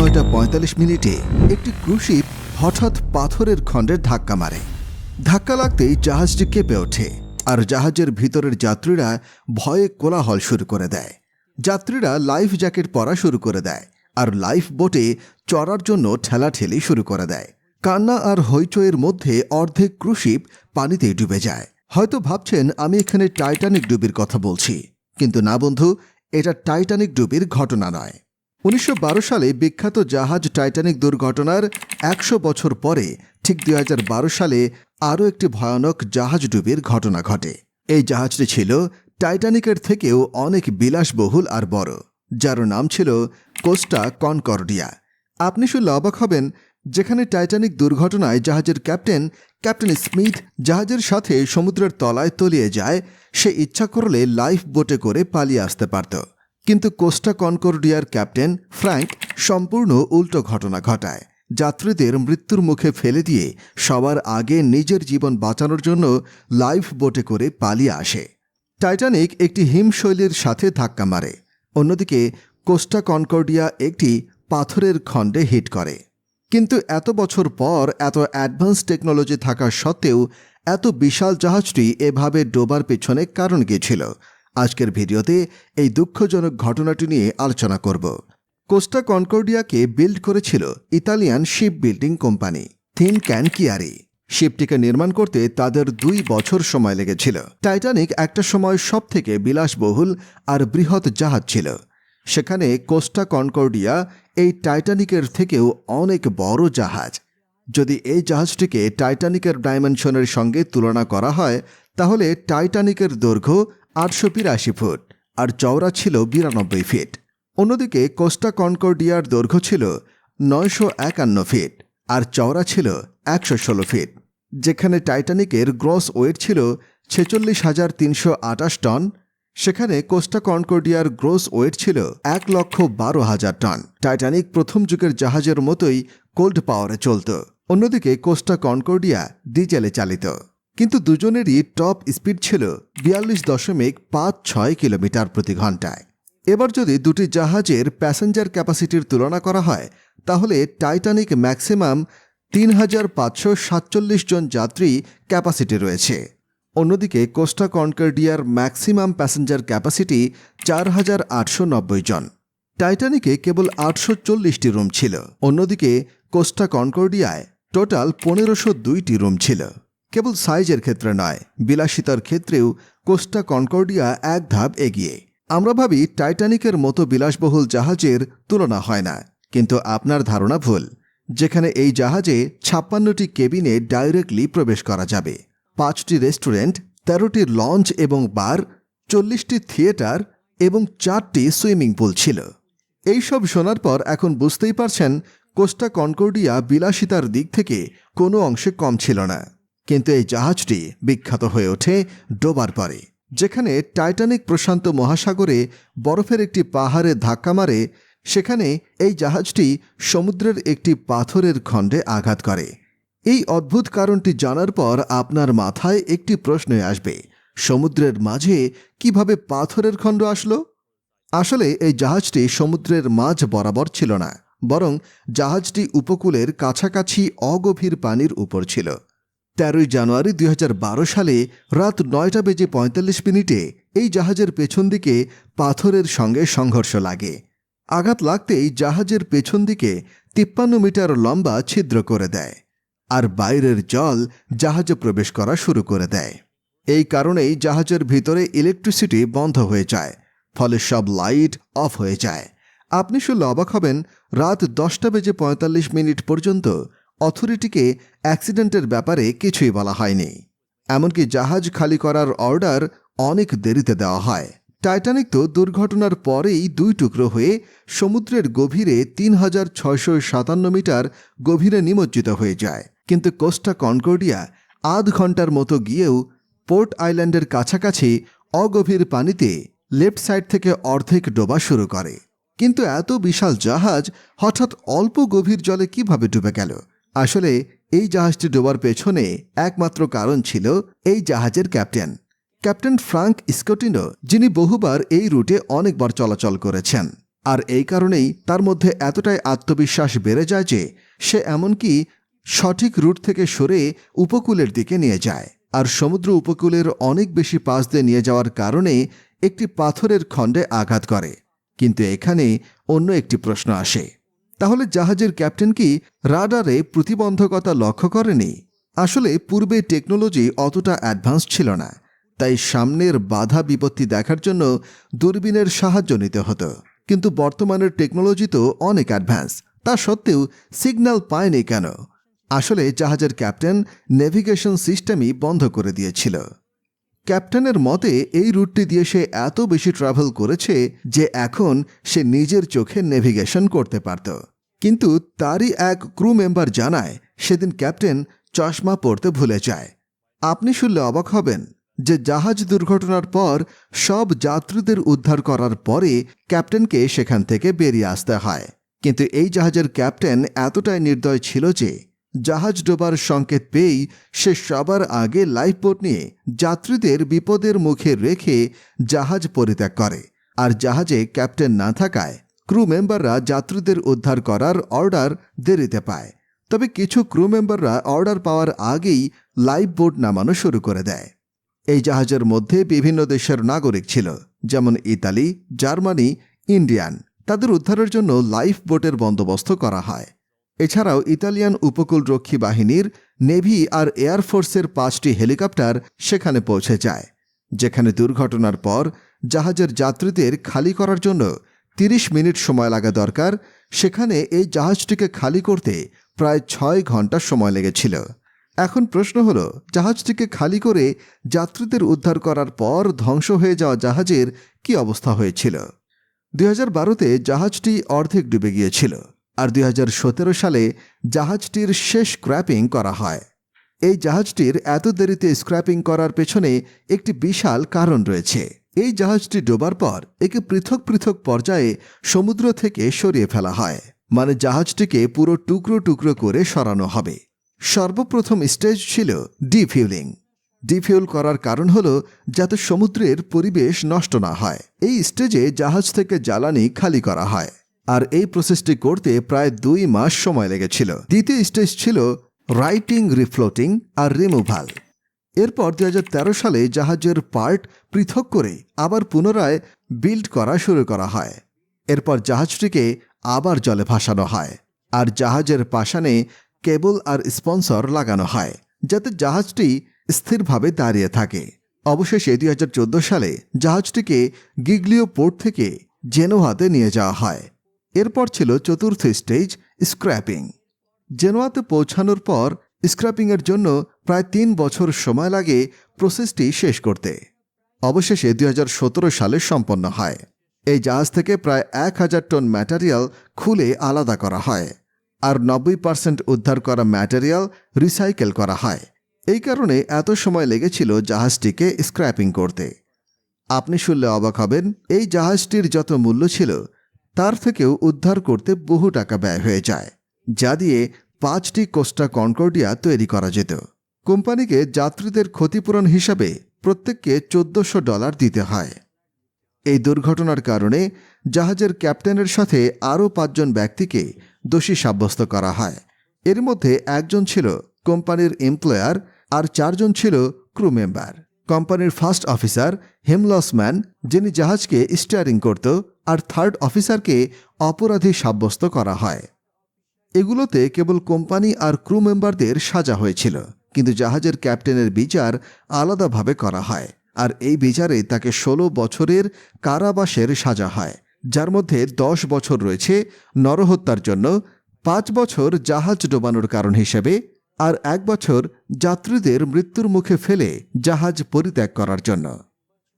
নয়টা পঁয়তাল্লিশ মিনিটে একটি ক্রুশিপ হঠাৎ পাথরের খণ্ডের ধাক্কা মারে। ধাক্কা লাগতেই জাহাজটি কেঁপে ওঠে আর জাহাজের ভিতরের যাত্রীরা ভয়ে কোলাহল শুরু করে দেয়। যাত্রীরা লাইফ জ্যাকেট পরা শুরু করে দেয় আর লাইফ বোটে চড়ার জন্য ঠেলাঠেলি শুরু করে দেয়। কান্না আর হইচইয়ের মধ্যে অর্ধেক ক্রুশিপ পানিতে ডুবে যায়। হয়তো ভাবছেন, আমি এখানে টাইটানিক ডুবির কথা বলছি। কিন্তু না বন্ধু, এটা টাইটানিক ডুবির ঘটনা নয়। উনিশশো বারো সালে বিখ্যাত জাহাজ টাইটানিক দুর্ঘটনার একশো বছর পরে, ঠিক দুই হাজার বারো সালে আরও একটি ভয়ানক জাহাজ ডুবির ঘটনা ঘটে। এই জাহাজটি ছিল টাইটানিকের থেকেও অনেক বিলাসবহুল আর বড়, যার নাম ছিল কোস্টা কনকর্ডিয়া। আপনি শুনলে অবাক হবেন যেখানে টাইটানিক দুর্ঘটনায় জাহাজের ক্যাপ্টেন ক্যাপ্টেন স্মিথ জাহাজের সাথে সমুদ্রের তলায় তলিয়ে যায়, সে ইচ্ছা করলে লাইফ বোটে করে পালিয়ে আসতে পারত। কিন্তু কোস্টা কনকর্ডিয়ার ক্যাপ্টেন ফ্র্যাঙ্ক সম্পূর্ণ উল্টো ঘটনা ঘটায়। যাত্রীদের মৃত্যুর মুখে ফেলে দিয়ে সবার আগে নিজের জীবন বাঁচানোর জন্য লাইফ বোটে করে পালিয়ে আসে। টাইটানিক একটি হিমশৈলীর সাথে ধাক্কা মারে। অন্যদিকে, কোস্টা কনকর্ডিয়া একটি পাথরের খণ্ডে হিট করে। কিন্তু এত বছর পর এত অ্যাডভান্স টেকনোলজি থাকা সত্ত্বেও এত বিশাল জাহাজটি এভাবে ডোবার পেছনে কারণ কী ছিল আজকের ভিডিওতে এই দুঃখজনক ঘটনাটি নিয়ে আলোচনা করব। কোস্টা কনকর্ডিয়াকে বিল্ড করেছিল Italian ship building company, Fincantieri শিপটিকে নির্মাণ করতে তাদের দুই বছর সময় লেগেছিল। টাইটানিক একটা সময় সব থেকে বিলাসবহুল আর বৃহৎ জাহাজ ছিল। সেখানে কোস্টা কনকর্ডিয়া এই টাইটানিকের থেকেও অনেক বড় জাহাজ। যদি এই জাহাজটিকে টাইটানিকের ডাইমেনশনের সঙ্গে তুলনা করা হয়, তাহলে টাইটানিকের দৈর্ঘ্য আটশো বিরাশি ফুট, আর চওড়া ছিল বিরানব্বই ফিট। অন্যদিকে কোস্টা কনকর্ডিয়ার দৈর্ঘ্য ছিল নয়শো একান্ন ফিট, আর চওড়া ছিল একশো ষোলো ফিট। যেখানে টাইটানিকের গ্রস ওয়েট ছিল ছেচল্লিশ হাজার তিনশো আটাশ টন, সেখানে কোস্টা কনকর্ডিয়ার গ্রোস ওয়েট ছিল এক লক্ষ বারো হাজার টন। টাইটানিক প্রথম যুগের জাহাজের মতোই কোল্ড পাওয়ারে চলত। অন্যদিকে কোস্টা কনকর্ডিয়া ডিজেলে চালিত। কিন্তু দুজনেরই টপ স্পিড ছিল বিয়াল্লিশ দশমিক পাঁচ ছয় কিলোমিটার প্রতি ঘন্টায় এবার যদি দুটি জাহাজের প্যাসেঞ্জার ক্যাপাসিটির তুলনা করা হয়, তাহলে টাইটানিক ম্যাক্সিমাম তিন হাজার পাঁচশো সাতচল্লিশ জন যাত্রী ক্যাপাসিটি রয়েছে। অন্যদিকে কোস্টা কনকর্ডিয়ার ম্যাক্সিমাম প্যাসেঞ্জার ক্যাপাসিটি চার হাজার আটশো নব্বই জন। টাইটানিকে কেবল আটশো চল্লিশটি রুম ছিল। অন্যদিকে কোস্টা কনকর্ডিয়ায় টোটাল পনেরোশো দুইটি রুম ছিল। কেবল সাইজের ক্ষেত্রে নয়, বিলাসিতার ক্ষেত্রেও কোস্টা কনকর্ডিয়া এক ধাপ এগিয়ে। আমরা ভাবি টাইটানিকের মতো বিলাসবহুল জাহাজের তুলনা হয় না, কিন্তু আপনার ধারণা ভুল, যেখানে এই জাহাজে ছাপ্পান্নটি কেবিনে ডাইরেক্টলি প্রবেশ করা যাবে, পাঁচটি রেস্টুরেন্ট, তেরোটি লঞ্চ এবং বার, চল্লিশটি থিয়েটার এবং চারটি সুইমিং পুল ছিল। এইসব শোনার পর এখন বুঝতেই পারছেন কোস্টা কনকর্ডিয়া বিলাসিতার দিক থেকে কোনো অংশে কম ছিল না। কিন্তু এই জাহাজটি বিখ্যাত হয়ে ওঠে ডোবার পরে যেখানে টাইটানিক প্রশান্ত মহাসাগরে বরফের একটি পাহাড়ে ধাক্কা মারে, সেখানে এই জাহাজটি সমুদ্রের একটি পাথরের খণ্ডে আঘাত করে। এই অদ্ভুত কারণটি জানার পর আপনার মাথায় একটি প্রশ্ন আসবে, সমুদ্রের মাঝে কীভাবে পাথরের খণ্ড আসলো? আসলে এই জাহাজটি সমুদ্রের মাঝ বরাবর ছিল না, বরং জাহাজটি উপকূলের কাছাকাছি অগভীর পানির উপর ছিল। তেরোই জানুয়ারি দুই হাজার বারো সালে রাত নয়টা বেজে পঁয়তাল্লিশ মিনিটে এই জাহাজের পেছন দিকে পাথরের সঙ্গে সংঘর্ষ লাগে। আঘাত লাগতেই জাহাজের পেছন দিকে তিপ্পান্ন মিটার লম্বা ছিদ্র করে দেয় আর বাইরের জল জাহাজে প্রবেশ করা শুরু করে দেয়। এই কারণেই জাহাজের ভিতরে ইলেকট্রিসিটি বন্ধ হয়ে যায়, ফলে সব লাইট অফ হয়ে যায়। আপনি শুনলে অবাক হবেন, রাত দশটা বেজে পঁয়তাল্লিশ মিনিট পর্যন্ত অথরিটিকে অ্যাক্সিডেন্টের ব্যাপারে কিছুই বলা হয়নি। এমনকি জাহাজ খালি করার অর্ডার অনেক দেরিতে দেওয়া হয়। টাইটানিক তো দুর্ঘটনার পরেই দুই টুকরো হয়ে সমুদ্রের গভীরে তিন হাজার ছয়শো সাতান্ন মিটার গভীরে নিমজ্জিত হয়ে যায়। কিন্তু কোস্টা কনকর্ডিয়া আধ ঘণ্টার মতো গিয়েও পোর্ট আইল্যান্ডের কাছাকাছি অগভীর পানিতে লেফট সাইড থেকে অর্ধেক ডোবা শুরু করে। কিন্তু এত বিশাল জাহাজ হঠাৎ অল্প গভীর জলে কীভাবে ডুবে গেল? আসলে, এই জাহাজটি ডোবার পেছনে একমাত্র কারণ ছিল এই জাহাজের ক্যাপ্টেন। ক্যাপ্টেন ফ্রাঙ্ক স্কটিনো, যিনি বহুবার এই রুটে অনেকবার চলাচল করেছেন। আর এই কারণেই তার মধ্যে এতটাই আত্মবিশ্বাস বেড়ে যায় যে, সে এমনকি সঠিক রুট থেকে সরে উপকূলের দিকে নিয়ে যায়। আর সমুদ্র উপকূলের অনেক বেশি পাশ দিয়ে নিয়ে যাওয়ার কারণে একটি পাথরের খণ্ডে আঘাত করে। কিন্তু এখানে অন্য একটি প্রশ্ন আসে। তাহলে জাহাজের ক্যাপ্টেন কি রাডারে প্রতিবন্ধকতা লক্ষ্য করেনি? আসলে পূর্বে টেকনোলজি অতটা অ্যাডভান্স ছিল না, তাই সামনের বাধা বিপত্তি দেখার জন্য দূরবীনের সাহায্য নিতে হতো। কিন্তু বর্তমানের টেকনোলজি তো অনেক অ্যাডভান্স তা সত্ত্বেও সিগন্যাল পায়নি কেন? আসলে জাহাজের ক্যাপ্টেন নেভিগেশন সিস্টেমই বন্ধ করে দিয়েছিল। ক্যাপ্টেনের মতে, এই রুটটি দিয়ে সে এত বেশি ট্রাভেল করেছে যে এখন সে নিজের চোখে নেভিগেশন করতে পারত। কিন্তু তারই এক ক্রু মেম্বার জানায়, সেদিন ক্যাপ্টেন চশমা পড়তে ভুলে যায়। আপনি শুনলে অবাক হবেন যে জাহাজ দুর্ঘটনার পর সব যাত্রীদের উদ্ধার করার পরে ক্যাপ্টেনকে সেখান থেকে বেরিয়ে আসতে হয়। কিন্তু এই জাহাজের ক্যাপ্টেন এতটাই নির্দয় ছিল যে জাহাজ ডোবার সংকেত পেয়েই সে সবার আগে লাইফবোট নিয়ে যাত্রীদের বিপদের মুখে রেখে জাহাজ পরিত্যাগ করে। আর জাহাজে ক্যাপ্টেন না থাকায় ক্রু মেম্বাররা যাত্রীদের উদ্ধার করার অর্ডার দেরিতে পায়। তবে কিছু ক্রু মেম্বাররা অর্ডার পাওয়ার আগেই লাইফ বোট নামানো শুরু করে দেয়। এই জাহাজের মধ্যে বিভিন্ন দেশের নাগরিক ছিল, যেমন ইতালি, জার্মানি, ইন্ডিয়ান। তাদের উদ্ধারের জন্য লাইফ বোটের বন্দোবস্ত করা হয়। এছাড়াও ইতালিয়ান উপকূলরক্ষী বাহিনীর, নেভি আর এয়ারফোর্সের পাঁচটি হেলিকপ্টার সেখানে পৌঁছে যায়, যেখানে দুর্ঘটনার পর জাহাজের যাত্রীদের খালি করার জন্য তিরিশ মিনিট সময় লাগা দরকার। সেখানে এই জাহাজটিকে খালি করতে প্রায় ছয় ঘণ্টা সময় লেগেছিল। এখন প্রশ্ন হলো, জাহাজটিকে খালি করে যাত্রীদের উদ্ধার করার পর ধ্বংস হয়ে যাওয়া জাহাজের কি অবস্থা হয়েছিল? দুই হাজার বারোতে জাহাজটি অর্ধেক ডুবে গিয়েছিল আর দুই হাজার সতেরো সালে জাহাজটির শেষ স্ক্র্যাপিং করা হয়। এই জাহাজটির এত দেরিতে স্ক্র্যাপিং করার পেছনে একটি বিশাল কারণ রয়েছে। এই জাহাজটি ডোবার পর একে পৃথক পৃথক পর্যায়ে সমুদ্র থেকে সরিয়ে ফেলা হয়। মানে জাহাজটিকে পুরো টুকরো টুকরো করে সরানো হবে। সর্বপ্রথম স্টেজ ছিল ডিফিউলিং। ডিফিউল করার কারণ হল যাতে সমুদ্রের পরিবেশ নষ্ট না হয়। এই স্টেজে জাহাজ থেকে জ্বালানি খালি করা হয়। আর এই প্রসেসটি করতে প্রায় দুই মাস সময় লেগেছিল। দ্বিতীয় স্টেজ ছিল রাইটিং রিফ্লোটিং আর রিমুভাল। এরপর দুই হাজার তেরো সালে জাহাজের পার্ট পৃথক করে আবার পুনরায় বিল্ড করা শুরু করা হয়। এরপর জাহাজটিকে আবার জলে ভাসানো হয় আর জাহাজের পাশানে কেবল আর স্পন্সর লাগানো হয়, যাতে জাহাজটি স্থিরভাবে দাঁড়িয়ে থাকে। অবশেষে দুই হাজার চোদ্দ সালে জাহাজটিকে গিগলিও পোর্ট থেকে জেনোয়াতে নিয়ে যাওয়া হয়। এরপর ছিল চতুর্থ স্টেজ স্ক্র্যাপিং। জেনোয়াতে পৌঁছানোর পর স্ক্র্যাপিংয়ের জন্য প্রায় তিন বছর সময় লাগে প্রসেসটি শেষ করতে। অবশেষে দুই হাজার সতেরো সালে সম্পন্ন হয়। এই জাহাজ থেকে প্রায় এক হাজার টন ম্যাটেরিয়াল খুলে আলাদা করা হয় আর নব্বই পার্সেন্ট উদ্ধার করা ম্যাটেরিয়াল রিসাইকেল করা হয়। এই কারণে এত সময় লেগেছিল জাহাজটিকে স্ক্র্যাপিং করতে। আপনি শুনলে অবাক হবেন, এই জাহাজটির যত মূল্য ছিল, তার থেকেও উদ্ধার করতে বহু টাকা ব্যয় হয়ে যায়। যা দিয়ে পাঁচটি কোস্টা কনকর্ডিয়া তৈরি করা যেত। কোম্পানিকে যাত্রীদের ক্ষতিপূরণ হিসাবে প্রত্যেককে চোদ্দশো ডলার দিতে হয়। এই দুর্ঘটনার কারণে জাহাজের ক্যাপ্টেনের সাথে আরও পাঁচজন ব্যক্তিকে দোষী সাব্যস্ত করা হয়। এর মধ্যে একজন ছিল কোম্পানির এমপ্লয়ার আর চারজন ছিল ক্রু মেম্বার। কোম্পানির ফার্স্ট অফিসার হেমলসম্যান, যিনি জাহাজকে স্টিয়ারিং করত, আর থার্ড অফিসারকে অপরাধী সাব্যস্ত করা হয়। এগুলোতে কেবল কোম্পানি আর ক্রু মেম্বারদের সাজা হয়েছিল, কিন্তু জাহাজের ক্যাপ্টেনের বিচার আলাদাভাবে করা হয়, আর এই বিচারে তাকে ষোলো বছরের কারাবাসের সাজা হয়, যার মধ্যে দশ বছর রয়েছে নরহত্যার জন্য, পাঁচ বছর জাহাজ ডোবানোর কারণ হিসেবে, আর এক বছর যাত্রীদের মৃত্যুর মুখে ফেলে জাহাজ পরিত্যাগ করার জন্য।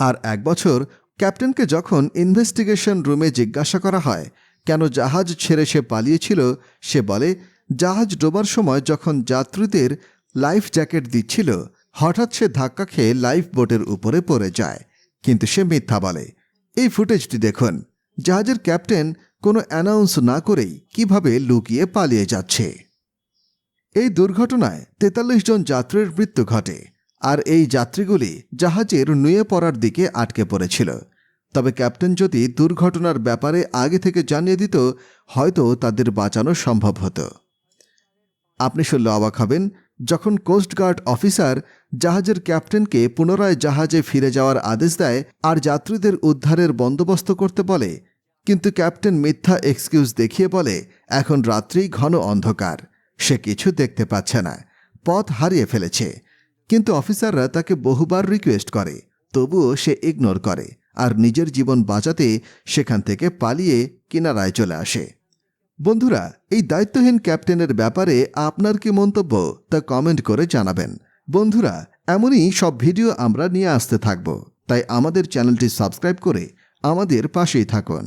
আর এক বছর ক্যাপ্টেনকে যখন ইনভেস্টিগেশন রুমে জিজ্ঞাসা করা হয় কেন জাহাজ ছেড়ে সে পালিয়েছিল? সে বলে, জাহাজ ডোবার সময় যখন যাত্রীদের লাইফ জ্যাকেট দিচ্ছিল, হঠাৎ সে ধাক্কা খেয়ে লাইফ বোটের উপরে পড়ে যায়। কিন্তু সে মিথ্যা বলে, এই ফুটেজটি দেখুন, জাহাজের ক্যাপ্টেন কোনো অ্যানাউন্স না করেই কীভাবে লুকিয়ে পালিয়ে যাচ্ছে? এই দুর্ঘটনায় তেতাল্লিশ জন যাত্রীর মৃত্যু ঘটে, আর এই যাত্রীগুলি জাহাজের নুয়ে পড়ার দিকে আটকে পড়েছিল। তবে ক্যাপ্টেন যদি দুর্ঘটনার ব্যাপারে আগে থেকে জানিয়ে দিত, হয়তো তাদের বাঁচানো সম্ভব হতো। আপনি শুনলে অবাক হবেন, যখন কোস্টগার্ড অফিসার জাহাজের ক্যাপ্টেনকে পুনরায় জাহাজে ফিরে যাওয়ার আদেশ দেয় আর যাত্রীদের উদ্ধারের বন্দোবস্ত করতে বলে, কিন্তু ক্যাপ্টেন মিথ্যা এক্সকিউজ দেখিয়ে বলে, এখন রাত্রি ঘন অন্ধকার। সে কিছু দেখতে পাচ্ছে না। পথ হারিয়ে ফেলেছে। কিন্তু অফিসাররা তাকে বহুবার রিকোয়েস্ট করে, তবুও সে ইগনোর করে। আর নিজের জীবন বাঁচাতে সেখান থেকে পালিয়ে কিনারায় চলে আসে। বন্ধুরা, এই দায়িত্বহীন ক্যাপ্টেনের ব্যাপারে আপনার কি মন্তব্য তা কমেন্ট করে জানাবেন। বন্ধুরা, এমনই সব ভিডিও আমরা নিয়ে আসতে থাকব। তাই আমাদের চ্যানেলটি সাবস্ক্রাইব করে আমাদের পাশেই থাকুন।